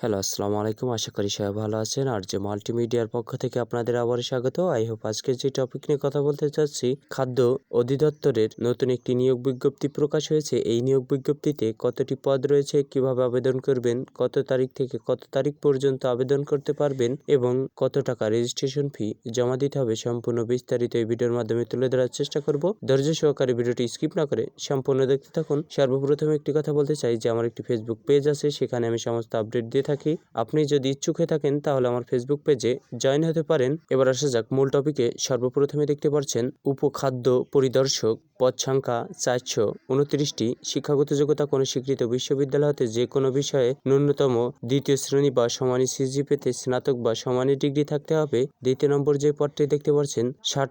Hello আসসালামু আলাইকুম আশা করি সবাই ভালো আছেন। আর যে মাল্টিমিডিয়ার পক্ষ থেকে আপনাদের আবার স্বাগত। আই হোপ আজকে যে টপিক নিয়ে কথা বলতে চাচ্ছি, খাদ্য অধিদপ্তরের নতুন একটি নিয়োগ বিজ্ঞপ্তি প্রকাশ হয়েছে। এই নিয়োগ বিজ্ঞপ্তিতে কতটি পদ রয়েছে, কীভাবে আবেদন করবেন, কত তারিখ থেকে কত তারিখ পর্যন্ত আবেদন করতে পারবেন এবং কত টাকা রেজিস্ট্রেশন ফি জমা দিতে হবে সম্পূর্ণ বিস্তারিত এই ভিডিওর মাধ্যমে তুলে ধরার চেষ্টা করব। ধৈর্য সহকারে ভিডিওটি স্কিপ না করে সম্পূর্ণ দেখতে থাকুন। সর্বপ্রথমে একটি কথা বলতে চাই, যে আমার একটি ফেসবুক পেজ আছে, সেখানে আমি সমস্ত আপডেট দিয়ে থাকি, আপনি যদি ইচ্ছুক হয়ে থাকেন তাহলে আমার ফেসবুক পেজে জয়েন হতে পারেন। এবার আসা যাক মূল টপিকে সর্বপ্রথমে দেখতে পাচ্ছেন উপখাদ্য পরিদর্শক। পদ সংখ্যা চারশো উনত্রিশটি শিক্ষাগত যোগ্যতা কোনো স্বীকৃত বিশ্ববিদ্যালয় হতে যে কোনো বিষয়ে ন্যূনতম দ্বিতীয় শ্রেণি বা সমানী সিজি পেতে স্নাতক বা সমানী ডিগ্রি থাকতে হবে। দ্বিতীয় নম্বর যে পদটি দেখতে পাচ্ছেন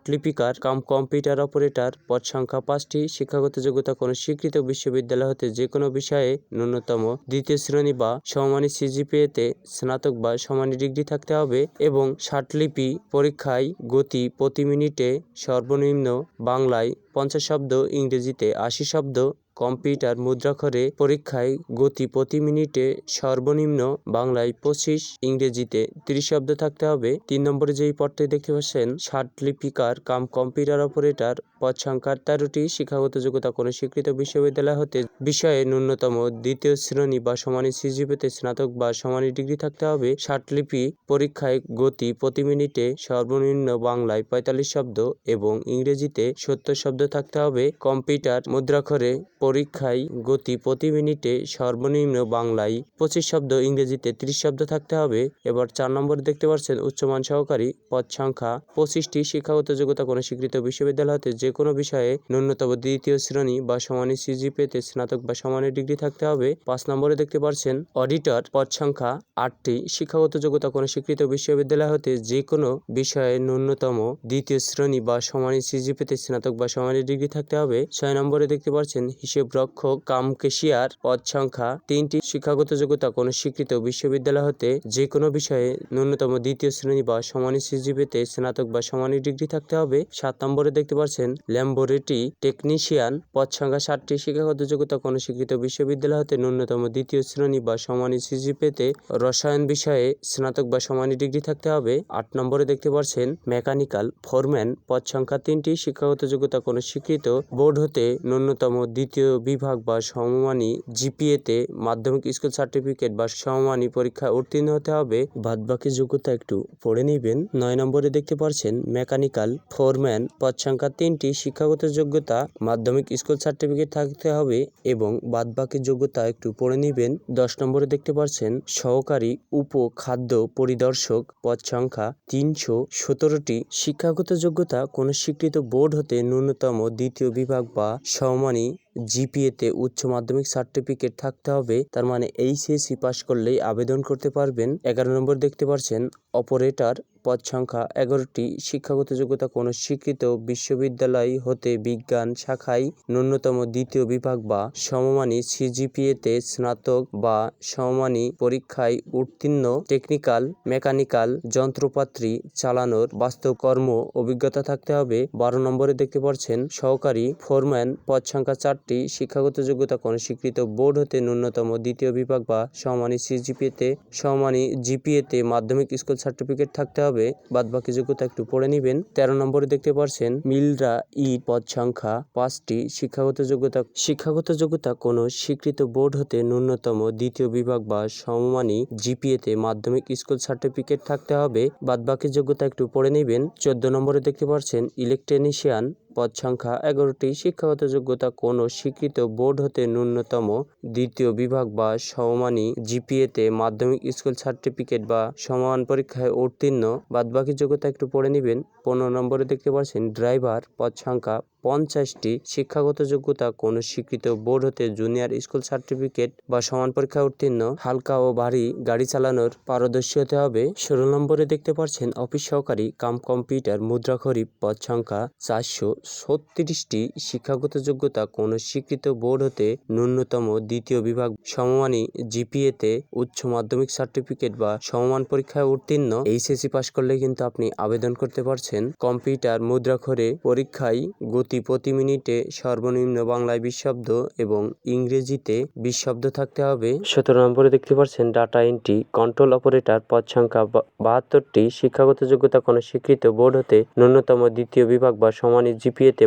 লিপিকার কাম কম্পিউটার অপারেটর। পদ সংখ্যা পাঁচটি শিক্ষাগত যোগ্যতা কোনো স্বীকৃত বিশ্ববিদ্যালয় হতে যে কোনো বিষয়ে ন্যূনতম দ্বিতীয় শ্রেণি বা সমানী সিজিপিএতে স্নাতক বা সমানী ডিগ্রি থাকতে হবে এবং লিপি পরীক্ষায় গতি প্রতি মিনিটে সর্বনিম্ন বাংলায় পঞ্চাশ শব্দ ইংরেজিতে আশি শব্দ কম্পিউটার মুদ্রাক্ষরে পরীক্ষায় গতি প্রতি মিনিটে সর্বনিম্ন বাংলায় পঁচিশ, ইংরেজিতে তিরিশ শব্দ থাকতে হবে। তিন নম্বরে যেই পদটি দেখতে পাচ্ছেন, ষাট লিপিকার কাম কম্পিউটার অপারেটর, পদ সংখ্যা তেরোটি শিক্ষাগত যোগ্যতা কোনো স্বীকৃত বিশ্ববিদ্যালয় হতে বিষয়ে ন্যূনতম দ্বিতীয় শ্রেণি বা সমানী সিজিপিতে স্নাতক বা সমানী ডিগ্রি থাকতে হবে। ষাট লিপি পরীক্ষায় গতি প্রতি মিনিটে সর্বনিম্ন বাংলায় পঁয়তাল্লিশ শব্দ এবং ইংরেজিতে সত্তর শব্দ থাকতে হবে। কম্পিউটার মুদ্রাক্ষরে পরীক্ষায় গতি প্রতি মিনিটে সর্বনিম্ন বাংলায় পঁচিশ শব্দ, ইংরেজিতে ত্রিশ শব্দ থাকতে হবে। এবার চার নম্বরে দেখতে পাচ্ছেন উচ্চমান সহকারী, পদ সংখ্যা পঁচিশটি। শিক্ষাগত যোগ্যতা কোনো স্বীকৃত বিশ্ববিদ্যালয় হতে যে কোনো বিষয়ে ন্যূনতম দ্বিতীয় শ্রেণি বা সমানী সিজি পেতে স্নাতক বা সমানের ডিগ্রি থাকতে হবে। পাঁচ নম্বরে দেখতে পাচ্ছেন অডিটর, পদ সংখ্যা আটটি। শিক্ষাগত যোগ্যতা কোনো স্বীকৃত বিশ্ববিদ্যালয় হতে যে কোনো বিষয়ে ন্যূনতম দ্বিতীয় শ্রেণি বা সমানী সিজি পেতে স্নাতক বা সমানের ডিগ্রি থাকতে হবে। ছয় নম্বরে দেখতে পাচ্ছেন হিসেব রক্ষক কাম কেশিয়ার পদ সংখ্যা তিনটি শিক্ষাগত যোগ্যতা, কোনো স্বীকৃত বিশ্ববিদ্যালয় হতে যে কোনো বিষয়ে ন্যূনতম দ্বিতীয় শ্রেণি বা সমানী সিজি পেতে স্নাতক বা সমানী ডিগ্রি থাকতে হবে। সাত নম্বরে দেখতে পাচ্ছেন, ল্যাম্বোরেটরি টেকনিশিয়ান পদ সংখ্যা ষাটটি শিক্ষাগত যোগ্যতা, কোনো স্বীকৃত বিশ্ববিদ্যালয় হতে ন্যূনতম দ্বিতীয় শ্রেণি বা সমানী সিজি পেতে রসায়ন বিষয়ে স্নাতক বা সমানী ডিগ্রি থাকতে হবে। আট নম্বরে দেখতে পাচ্ছেন, মেকানিক্যাল ফোরম্যান পদ সংখ্যা তিনটি, শিক্ষাগত যোগ্যতা, কোনো স্বীকৃত বোর্ড হতে ন্যূনতম দ্বিতীয় বিভাগ বা সমমানী জিপিএতে মাধ্যমিক স্কুল সার্টিফিকেট বা সমমানী পরীক্ষায় উত্তীর্ণ হতে হবে। বাদবাকি যোগ্যতা একটু পড়ে নেবেন। নয় নম্বরে দেখতে পাচ্ছেন মেকানিক্যাল ফোরম্যান পদ সংখ্যা তিনটি, শিক্ষাগত যোগ্যতা, মাধ্যমিক স্কুল সার্টিফিকেট থাকতে হবে এবং বাদবাকি যোগ্যতা একটু পড়ে নেবেন। দশ নম্বরে দেখতে পাচ্ছেন সহকারী উপ খাদ্য পরিদর্শক পদ সংখ্যা তিনশো সতেরোটি, শিক্ষাগত যোগ্যতা কোনো স্বীকৃত বোর্ড হতে ন্যূনতম দ্বিতীয় বিভাগ বা সমমানী জিপিএতে উচ্চ মাধ্যমিক সার্টিফিকেট থাকতে হবে। তার মানে এইচএসসি পাশ করলেই আবেদন করতে পারবেন। এগারো নম্বর দেখতে পাচ্ছেন অপারেটর পদ সংখ্যা এগারোটি শিক্ষাগত যোগ্যতা কোনো স্বীকৃত বিশ্ববিদ্যালয় হতে বিজ্ঞান শাখায় ন্যূনতম দ্বিতীয় বিভাগ বা সমমানী সিজিপিএতে স্নাতক বা সমমানী পরীক্ষায় উত্তীর্ণ টেকনিক্যাল, মেকানিক্যাল, যন্ত্রপাতি চালানোর বাস্তব কর্ম অভিজ্ঞতা থাকতে হবে। বারো নম্বরে দেখতে পাচ্ছেন, সহকারী ফোরম্যান পদ সংখ্যা চারটি শিক্ষাগত যোগ্যতা কোনো স্বীকৃত বোর্ড হতে ন্যূনতম দ্বিতীয় বিভাগ বা সমমানী সিজিপিএতে, সমমানী জিপিএতে মাধ্যমিক স্কুল সার্টিফিকেট থাকতে হবে। বাদবাকি যোগ্যতা একটু পড়ে নেবেন। তেরো নম্বরে দেখতে পাচ্ছেন মিলরা ই পদ সংখ্যা পাঁচটি। শিক্ষাগত যোগ্যতা শিক্ষাগত যোগ্যতা কোনো স্বীকৃত বোর্ড হতে ন্যূনতম দ্বিতীয় বিভাগ বা সমমানী জিপিএতে মাধ্যমিক স্কুল সার্টিফিকেট থাকতে হবে। বাদবাকি যোগ্যতা একটু পড়ে নেবেন। চোদ্দ নম্বরে দেখতে পাচ্ছেন ইলেকট্রনিশিয়ান পদ সংখ্যা এগারোটি শিক্ষাগত যোগ্যতা কোনো স্বীকৃত বোর্ড হতে ন্যূনতম দ্বিতীয় বিভাগ বা সমমানী জিপিএতে মাধ্যমিক স্কুল সার্টিফিকেট বা সমান পরীক্ষায় উত্তীর্ণ। বাদবাকি যোগ্যতা একটু পড়ে নেবেন। পনেরো নম্বরে দেখতে পাচ্ছেন ড্রাইভার, পদ সংখ্যা পঞ্চাশটি শিক্ষাগত যোগ্যতা, কোনো স্বীকৃত বোর্ড হতে জুনিয়র স্কুল সার্টিফিকেট বা সমান পরীক্ষা উত্তীর্ণ, হালকা ও ভারী গাড়ি চালানোর পারদর্শী হতে হবে। ষোলো নম্বরে দেখতে পাচ্ছেন অফিস সহকারী কাম কম্পিউটার মুদ্রাখরি পদ সংখ্যা চারশো ছত্রিশটি। শিক্ষাগত যোগ্যতা, কোনো স্বীকৃত বোর্ড হতে ন্যূনতম দ্বিতীয় বিভাগ, সমমানী জিপিএতে উচ্চ মাধ্যমিক সার্টিফিকেট বা সমমান পরীক্ষায় উত্তীর্ণ। এইচএসসি পাশ করলে কিন্তু আপনি আবেদন করতে পারছেন। কম্পিউটার মুদ্রাক্ষরে পরীক্ষায় গতি গতি প্রতি মিনিটে সর্বনিম্ন বাংলায় বিশ শব্দ এবং ইংরেজিতে বিশ শব্দ থাকতে হবে। সতেরো নম্বরে দেখতে পাচ্ছেন ডাটা এন্ট্রি, কন্ট্রোল অপারেটর, পদ সংখ্যা বাহাত্তরটি, শিক্ষাগত যোগ্যতা কোনো স্বীকৃত বোর্ড হতে ন্যূনতম দ্বিতীয় বিভাগ বা সমানের জিপিএতে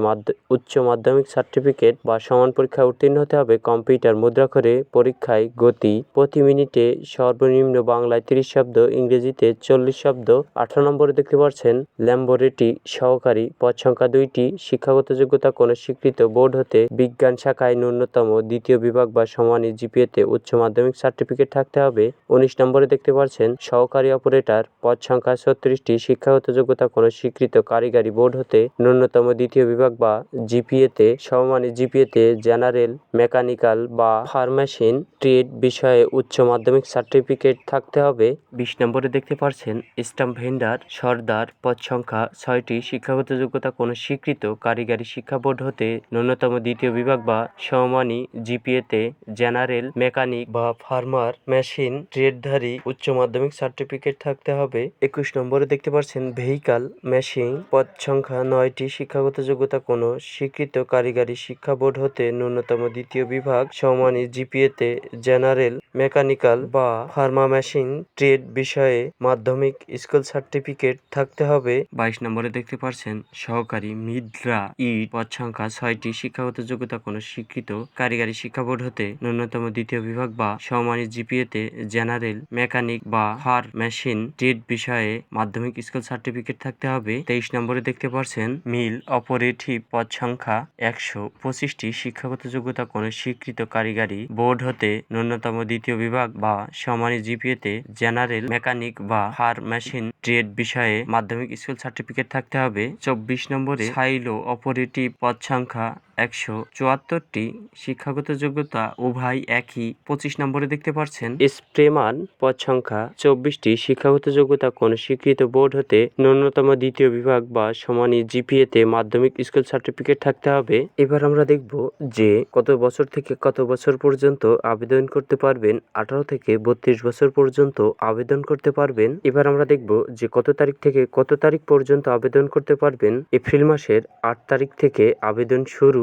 উচ্চ মাধ্যমিক সার্টিফিকেট বা সমান পরীক্ষায় উত্তীর্ণ হতে হবে। কম্পিউটার মুদ্রাক্ষরে পরীক্ষায় গতি প্রতি মিনিটে সর্বনিম্ন বাংলায় তিরিশ শব্দ, ইংরেজিতে চল্লিশ শব্দ। আঠারো নম্বরে দেখতে পাচ্ছেন ল্যাম্বোরেটি সহকারী, পদ সংখ্যা দুইটি, শিক্ষাগত যোগ্যতা কোনো স্বীকৃত বোর্ড হতে বিজ্ঞান শাখায় ন্যূনতম দ্বিতীয় বিভাগ বা সমানের জিপিএতে উচ্চ মাধ্যমিক সার্টিফিকেট থাকতে হবে। উনিশ নম্বরে দেখতে পাচ্ছেন, সহকারী অপারেটর পদ সংখ্যা ছত্রিশটি, শিক্ষাগত যোগ্যতা কোনো স্বীকৃত কারিগরি বোর্ড হতে ন্যূনতম দ্বিতীয় বিভাগ বা জিপিএতে সমমানের জিপিএতে জেনারেল, মেকানিক্যাল বা ফার্মাসিন ট্রেড বিষয়ে উচ্চ মাধ্যমিক সার্টিফিকেট থাকতে হবে। বিশ নম্বরে দেখতে পাচ্ছেন, স্টাম্প ভেন্ডার সর্দার পদ সংখ্যা ছয়টি, শিক্ষাগত যোগ্যতা কোনো স্বীকৃত কারিগরি শিক্ষা বোর্ড হতে ন্যূনতম দ্বিতীয় বিভাগ বা সমমানী জিপিএতে জেনারেল, মেকানিক বা ফার্মার, মেশিন, ট্রেডধারী, উচ্চ মাধ্যমিক সার্টিফিকেট থাকতে হবে। একুশ নম্বরে দেখতে পাচ্ছেন, ভেহিকাল, মেশিন, পদ সংখ্যা নয়টি, শিক্ষাগত যোগ্যতা কোনো, স্বীকৃত কারিগরি শিক্ষা বোর্ড হতে ন্যূনতম দ্বিতীয় বিভাগ, সমমানী জিপিএতে জেনারেল মেকানিক্যাল বা ফার্মা মেশিন ট্রেড বিষয়ে মাধ্যমিক স্কুল সার্টিফিকেট থাকতে হবে। বাইশ নম্বরে দেখতে পাচ্ছেন সহকারী মিদ্রা ই পদ সংখ্যা ছয়টি শিক্ষাগত যোগ্যতা কোনো স্বীকৃত কারিগরি শিক্ষা বোর্ড হতে ন্যূনতম দ্বিতীয় বিভাগ বা সমমানী জিপিএতে জেনারেল, মেকানিক বা ফার মেশিন ট্রেড বিষয়ে মাধ্যমিক স্কুল সার্টিফিকেট থাকতে হবে। তেইশ নম্বরে দেখতে পাচ্ছেন মিল অপারেটিভ পদ সংখ্যা একশো পঁচিশটি শিক্ষাগত যোগ্যতা কোনো স্বীকৃত কারিগরি বোর্ড হতে ন্যূনতম দ্বিতীয় বিভাগ বা সমানী জিপিএতে জেনারেল, মেকানিক বা হার মেশিন ট্রেড বিষয়ে মাধ্যমিক স্কুল সার্টিফিকেট থাকতে হবে। চব্বিশ নম্বরে সাইলো অপারেটিভ পদ সংখ্যা একশো চুয়াত্তরটি শিক্ষাগত যোগ্যতা উভয় একই। পঁচিশ নম্বরে দেখতে পাচ্ছেন স্প্রেমান পদ সংখ্যা চব্বিশটি। শিক্ষাগত যোগ্যতা কোন স্বীকৃত বোর্ড হতে ন্যূনতম দ্বিতীয় বিভাগ বা সমানী জিপিএতে মাধ্যমিক স্কুল সার্টিফিকেট থাকতে হবে। এবার আমরা দেখব যে কত বছর থেকে কত বছর পর্যন্ত আবেদন করতে পারবেন, আঠারো থেকে বত্রিশ বছর পর্যন্ত আবেদন করতে পারবেন। এবার আমরা দেখব যে কত তারিখ থেকে কত তারিখ পর্যন্ত আবেদন করতে পারবেন। এপ্রিল মাসের আট তারিখ থেকে আবেদন শুরু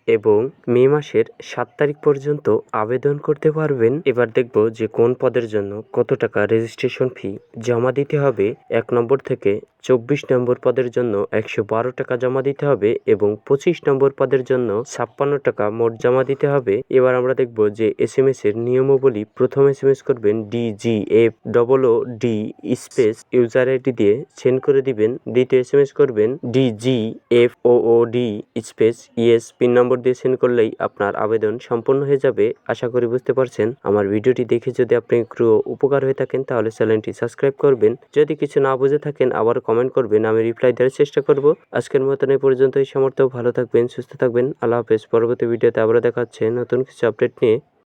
এবং মে মাসের সাত তারিখ পর্যন্ত আবেদন করতে পারবেন। এবার দেখব যে কোন পদের জন্য কত টাকা রেজিস্ট্রেশন ফি জমা দিতে হবে। এক নম্বর থেকে চব্বিশ নম্বর পদের জন্য একশো বারো টাকা জমা দিতে হবে এবং পঁচিশ নম্বর পদের জন্য ছাপ্পান্ন টাকা মোট জমা দিতে হবে। এবার আমরা দেখব যে এস এম এস এর নিয়মাবলী প্রথম এস এম এস করবেন D G F double O D space user ID দিয়ে সেন্ড করে দিবেন। দ্বিতীয় এস এম এস করবেন D G F O D space ES pin number দিয়ে সেন্ড করলেই আপনার আবেদন সম্পূর্ণ হয়ে যাবে। আশা করি বুঝতে পারছেন। আমার ভিডিওটি দেখে যদি আপনি একটু উপকার হয়ে থাকেন, তাহলে চ্যানেলটি সাবস্ক্রাইব করবেন। যদি কিছু না বুঝে থাকেন, আবার কমেন্ট করবেন, আমি রিপ্লাই দেওয়ার চেষ্টা করব। আজকের মতন এই পর্যন্ত এই সমর্থ ভালো থাকবেন, সুস্থ থাকবেন। আল্লাহ হাফেজ। পরবর্তী ভিডিওতে আবার দেখা হচ্ছে নতুন কিছু আপডেট নিয়ে।